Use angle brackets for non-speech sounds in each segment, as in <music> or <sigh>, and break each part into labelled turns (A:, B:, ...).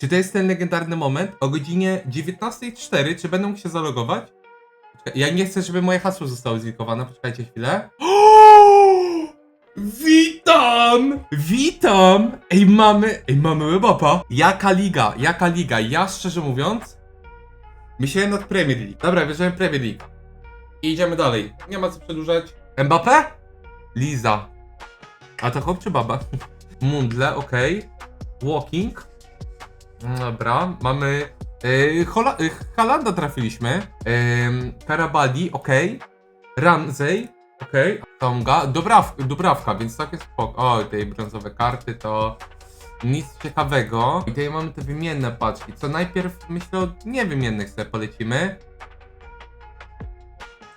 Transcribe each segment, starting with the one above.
A: Czy to jest ten legendarny moment o godzinie 19.04? Czy będą się zalogować? Poczekaj, Ja nie chcę, żeby moje hasło zostało zlikowane. Poczekajcie chwilę. <gasps> Witam! Witam! Ej, mamy, ej, mamy webapa. Jaka liga, jaka liga? Ja szczerze mówiąc, myślałem nad Premier League. Dobra, bierzemy Premier League. I idziemy dalej. Nie ma co przedłużać. Mbappé? Liza. A to chłop czy baba? <laughs> Mundle, okej. Walking. Dobra, mamy. Yy, yy, Halanda trafiliśmy. Yy, Karabadi, okej. Ramsey, okej. Tonga, Dobraw Dubrawka, więc tak jest spoko. O, tej brązowe karty to nic ciekawego. I tutaj mamy te wymienne paczki. Co najpierw myślę o niewymiennych sobie polecimy.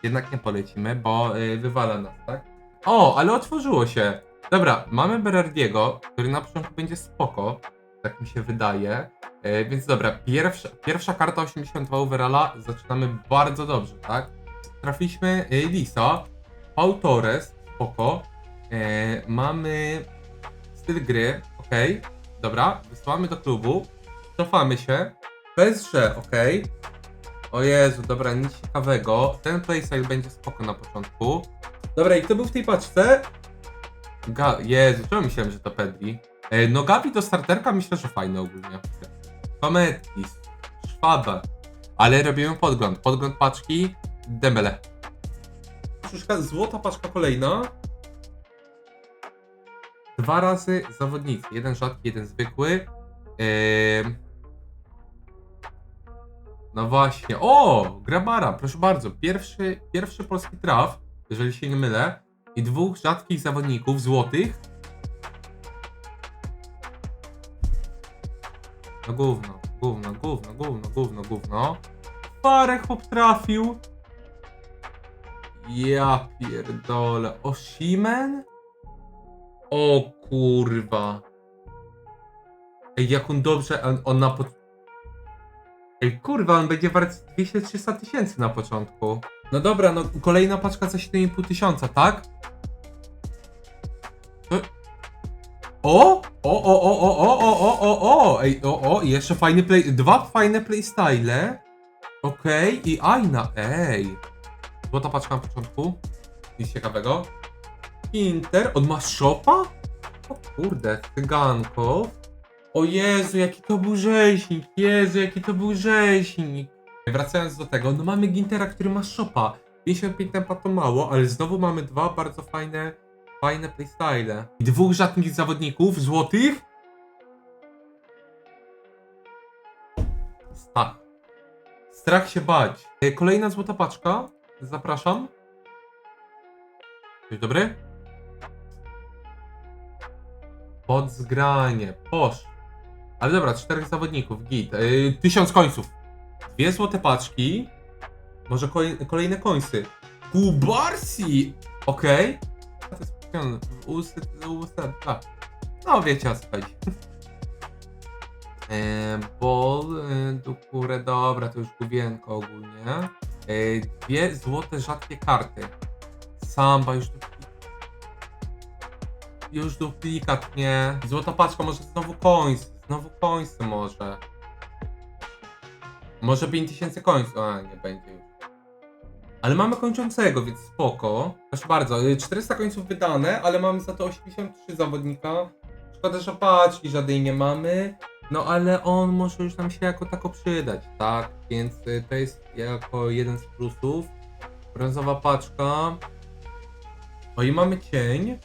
A: Jednak nie polecimy, bo yy, wywala nas, tak? O, ale otworzyło się. Dobra, mamy Berardiego, który na początku będzie spoko. Tak mi się wydaje. E, więc dobra, pierwsza, pierwsza karta 82 overalla. Zaczynamy bardzo dobrze, tak? Trafiliśmy e, Lisa, Paul Torres, spoko. E, mamy styl gry, ok. Dobra, wysyłamy do klubu. Cofamy się. Bezrze, ok. O Jezu, dobra, nic ciekawego. Ten playstyle będzie spoko na początku. Dobra, i kto był w tej paczce? Ga Jezu, czemu myślałem, że to Pedri? E, no Gabi do starterka myślę, że fajne ogólnie. Kometis, Szwabę. Ale robimy podgląd. Podgląd paczki, Dembele. Paczuszka, złota paczka kolejna. Dwa razy zawodnicy. Jeden rzadki, jeden zwykły. Ehm. No właśnie. O! Grabara, proszę bardzo. Pierwszy, pierwszy polski traf, jeżeli się nie mylę. I dwóch rzadkich zawodników złotych. No gówno, gówno, gówno, gówno, gówno, gówno. Parę chłop trafił. Ja pierdolę. Oshimen? O kurwa. Ej, jak on dobrze, on, on na. Ej, kurwa, on będzie wart 200-300 tysięcy na początku. No dobra, no kolejna paczka za 7,5 tysiąca, tak? O! O, o, o, o, o, o, o, o, o! Ej, o, o, i jeszcze fajny play... Dwa fajne playstyle. Okej, i Aina, ej. Złota paczka na początku. Nic ciekawego. Inter, on ma shopa? O kurde, cyganko. O Jezu, jaki to był rzeźnik, Jezu, jaki to był rzeźnik. Wracając do tego, no mamy Gintera, który ma shopa. 55 tempa to mało, ale znowu mamy dwa bardzo fajne, fajne playstyle. I dwóch rzadkich zawodników, złotych. Strach. Strach się bać. E, Kolejna złota paczka. Zapraszam. Dzień dobry. Podzgranie. Posz. Ale dobra, czterech zawodników. Git. Yy, tysiąc końców. Dwie złote paczki. Może kolej, kolejne końsy. Kubarsi! Okej. A kupione. Usy, usy, a. No wiecie o co chodzi. Eee, ball, yy, do dobra, to już gubienko ogólnie. Eee, dwie złote rzadkie karty. Samba już. Już duplikat, nie. Złota paczka, może znowu końc. Znowu końce może. Może 5000 końców. A, nie będzie już. Ale mamy kończącego, więc spoko. Proszę bardzo, y, 400 końców wydane, ale mamy za to 83 zawodnika. Szkoda, że paczki żadnej nie mamy. No ale on może już nam się jako tako przydać, tak? Więc y, to jest jako jeden z plusów. Brązowa paczka. O i mamy cień.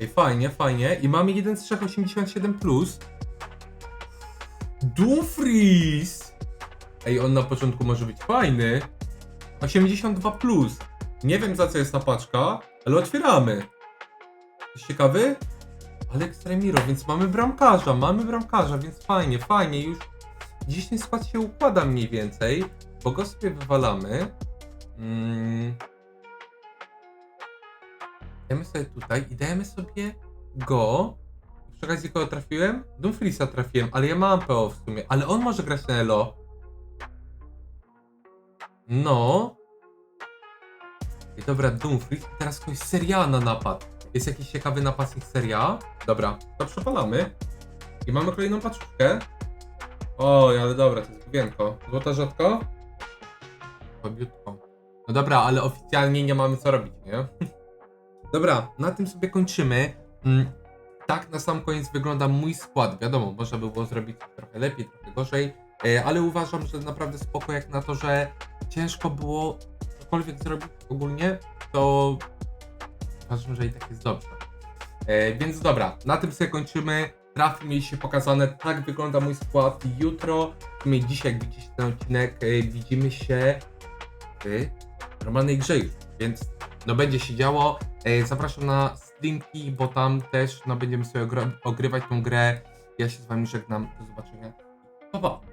A: Ej, fajnie, fajnie. I mamy jeden z 387 plus. Dumfries! Ej, on na początku może być fajny. 82 plus. Nie wiem za co jest ta paczka, ale otwieramy. Ciekawy? Alex Remiro, więc mamy bramkarza, mamy bramkarza, więc fajnie, fajnie. Już dziś ten skład się układa mniej więcej, bo go sobie wywalamy. Mm. Dajemy sobie tutaj i dajemy sobie go. Przy okazji kogo trafiłem? Dumfriesa trafiłem, ale ja mam PO w sumie. Ale on może grać na Elo. No. I dobra, Dumfries. Teraz ktoś Seria na napad. Jest jakiś ciekawy napastnik Seria? Dobra, to przepalamy. I mamy kolejną paczkę. Oj, ale dobra, to jest główienko. Złota rzadko? Kobiutko. No dobra, ale oficjalnie nie mamy co robić, nie? <laughs> Dobra, na tym sobie kończymy. Mm, Tak na sam koniec wygląda mój skład. Wiadomo, można by było zrobić trochę lepiej, trochę gorzej, e, ale uważam, że naprawdę spoko jak na to, że ciężko było cokolwiek zrobić ogólnie, to uważam, że i tak jest dobrze. E, więc dobra, na tym sobie kończymy. Trafy mieliście pokazane, tak wygląda mój skład. Jutro, sumie dzisiaj, jak widzicie ten odcinek, e, widzimy się w normalnej grze już, więc no będzie się działo. E, zapraszam na streamki, bo tam też no, będziemy sobie ogry- ogrywać tą grę. Ja się z wami żegnam, do zobaczenia. Pa, pa.